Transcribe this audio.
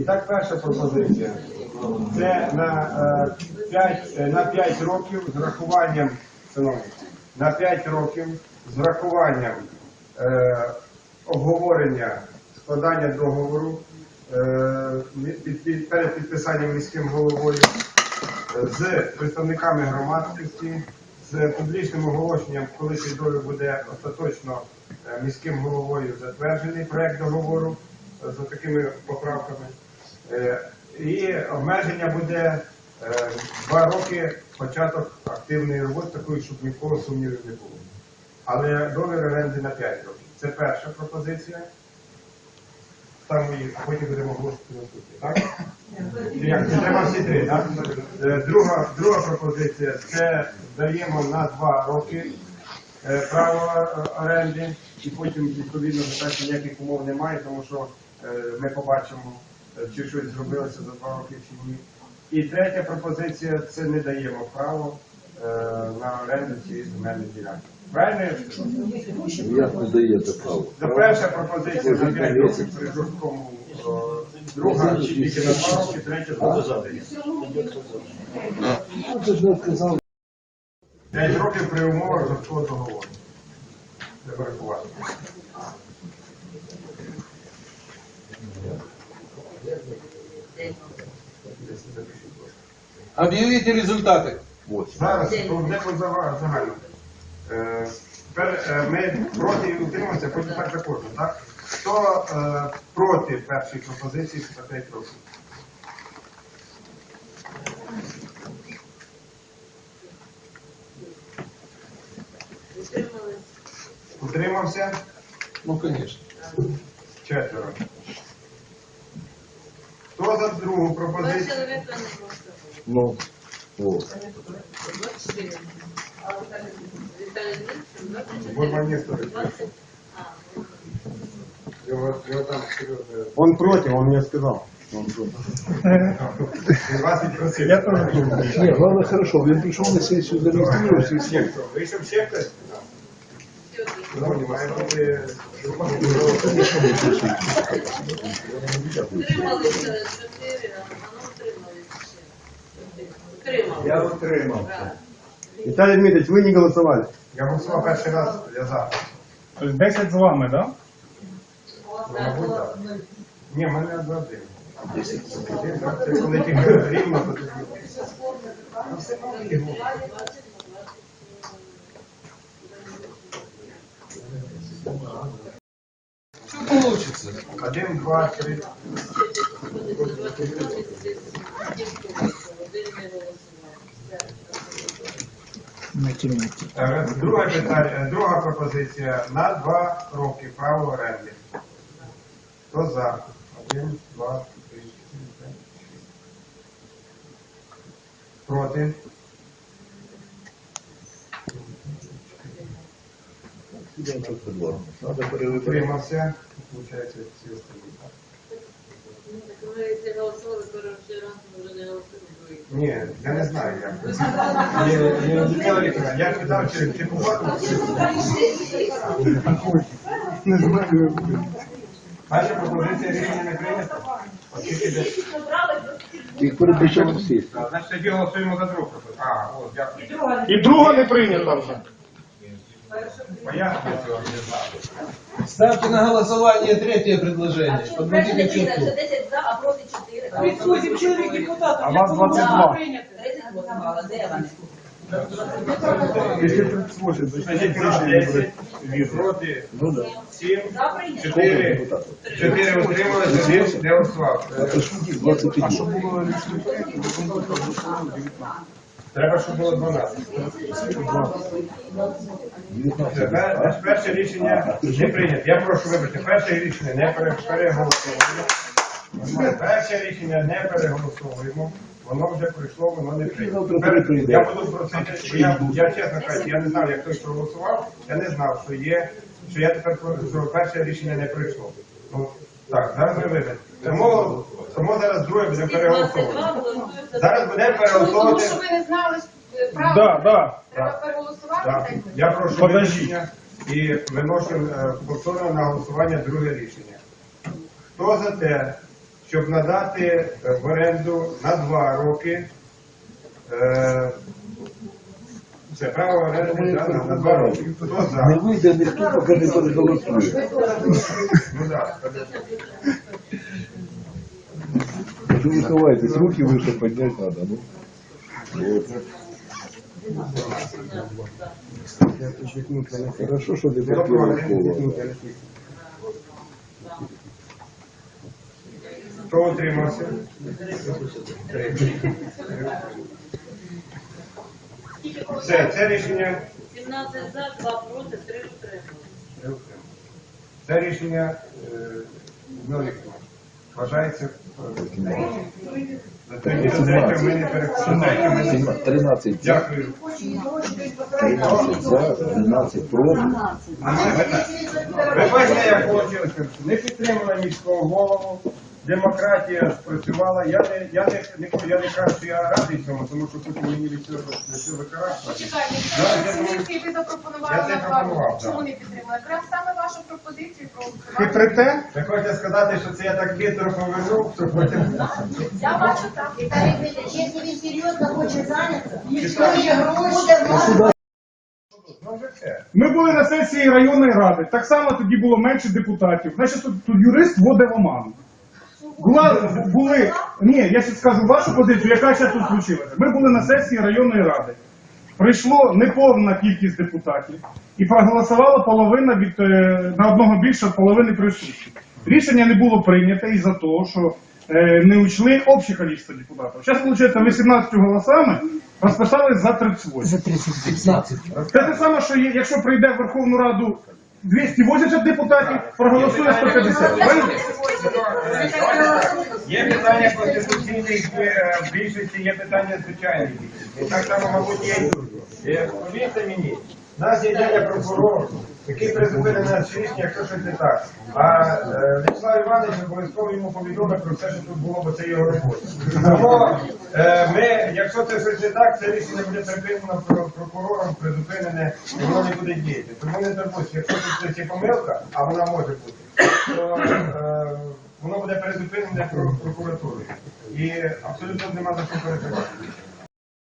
І так, перша пропозиція. Це на 5, на 5 років з врахуванням, на 5 років з врахуванням е, обговорення складання договору е, під- під- перед підписанням міським головою е, з представниками громадськості, з публічним оголошенням, коли договір буде остаточно е, міським головою затверджений проект договору е, за такими поправками. Е, І обмеження буде е, два роки початок активної роботи, такої, щоб нікого сумнівів не було. Але договір оренди на 5 років. Це перша пропозиція. Там і потім будемо оголошувати наступні, так? Треба всі три, так? Е, Друга, друга пропозиція це даємо на два роки право оренди, і потім відповідно ніяких умов немає, тому що ми побачимо, чи щось зробилося за два роки чи ні. І третя пропозиція це не даємо право е, на оренду цієї земельної ділянки. Правильно я скажу? Як не даєте право? Це перша пропозиція на 5 років при жорсткому, е, друга чи тільки на 2 роки, третя за 10. Ну. 5 років при умовах жорсткого договору. Треба рахувати. Объявите результаты. Зараз де по зага- Е, Тепер е, ми проти і утримуємося, потім так за кожну, так? Хто е, проти першої пропозиції 5 років? Утримався? Ну, конечно. Четверо. Хто за другу Два пропозицію? чоловіка не можна. Ну, о. 24. А Віталій Дмитрович, 24. Бурманістр. 20. А, ну, Його, його там серйозно. Он против, он мне сказал. Вас відпросив. Я тоже Ні, головне хорошо, він прийшов на сесію, зареєструвався і Ще хто? Вийшов ще хтось? всі одні. Шановні, має бути... Утрималися чотири, а воно утрималися Я утримався. Так. Виталий Дмитриевич, вы не голосовали. Я голосував перший раз, я за. Тобто 10 з вами, так? Да? Ну, Мабуть, так. Ні, в мене одна один. Один, Це коли тільки рівно, то тоді. Ну, все получится? Один, два, три. Друге питання, друга пропозиція на два роки право оренди. Хто за? Один, два, три, чотири, п'ять, шість. Проти? Треба перевибирати. Утримався. Получається всі остальні. так? Ми якщо голосували перший раз, ми вже не голосуємо. Ні, я не знаю як. Ні, ні, Віталій Вікторович, Я питав, чи, чи погодилися. Не знаю. Перша пропозиція рішення не прийнято. Оскільки де... Їх передбачало всі. А, Значить, тоді голосуємо за другу пропозицію. А, о, дякую. І друга не прийнята вже. Ставьте на голосование третье предложение. Що Подводите черту. що 10 за, а проти 4. Відсутні чоловік депутатів. А вас 22. 30 голосувало. Де вони? Если 38, значит решение не 10, проти Ну да. 7, За прийнято. 4, 4 утрималися, 1 не 21. А что было лишним проектом, вы бы проголосовали 19. Треба, щоб було 12. Це Перше рішення не прийнято. Я прошу вибачте, перше рішення не переголосовуємо. Перше рішення не переголосовуємо. Воно вже пройшло, воно не прийнято. Я буду просити, що я, я чесно кажу, я не знав, як хтось проголосував, я не знав, що є, що я тепер що перше рішення не пройшло. Ну, так, зараз ви вибачте. Тому, тому зараз друге буде переголосовувати. 22 голосують за Зараз буде Тому що ви не знали е. Да, да. Треба Так. переголосувати. Так. так? Я прошу визначення і виношу е, повторно на голосування друге рішення. Хто за те, щоб надати е, в оренду на два роки. е, Це право оренди да, на, на два роки. Хто за? Не вийде ніхто, поки не переголосує. Ну, да. Ви не ховайтесь, руки вище підняти треба, ну. Хорошо, що не Хто попили проти? коло. Хто утримався? Все, це рішення 17 за, 2 проти, 3 утримали. Це рішення е, Людмила Вікторовна, вважається за ми не ми не- 13 за, Дякую. 13 за, 12 проти. Ви бачите, як вийшло. Не підтримала міського голову. Демократія спрацювала. Я не, я не, не, я не кажу, що я радий цьому, тому що тут мені від цього від цього викарати. Почекайте, ви я запропонували це на пропонував. Чому так. не підтримали? Якраз саме вашу пропозицію про Хитрите? Ви хочете сказати, що це я так хитро повернув, що потім... Я бачу так. Якщо він серйозно хоче зайнятися, то є гроші. Ну. Ми були на сесії районної ради. Так само тоді було менше депутатів. Значить, тут, тут юрист вводив оману. Була, були, ні, я ще скажу вашу позицію, яка ще тут случилася. Ми були на сесії районної ради. Прийшло неповна кількість депутатів і проголосувала половина від е, на одного більше половини присутніх. Рішення не було прийнято і за того, що е, не учли общее количество депутатів. Зараз, виходить, 18 голосами розписались за 38. За 30-15. Це те саме, що є, якщо прийде в Верховну Раду 280 депутатів, проголосує 150. Є питання конституційних е, більшості, є питання звичайних більшості. Так само, мабуть, є. Е, Повірте мені, в нас є прокурор, який призупинив нас рішення, якщо щось не так. А е, Вячеслав Іванович обов'язково йому повідомив про все, що тут було, бо це його робота. Тому е, ми, якщо це щось не так, це рішення буде припинено прокурором, призупинене, і воно не буде діяти. Тому не турбуйся, якщо щось є помилка, а вона може бути, то е, воно буде призупинене прокуратурою. І абсолютно нема за що переживати.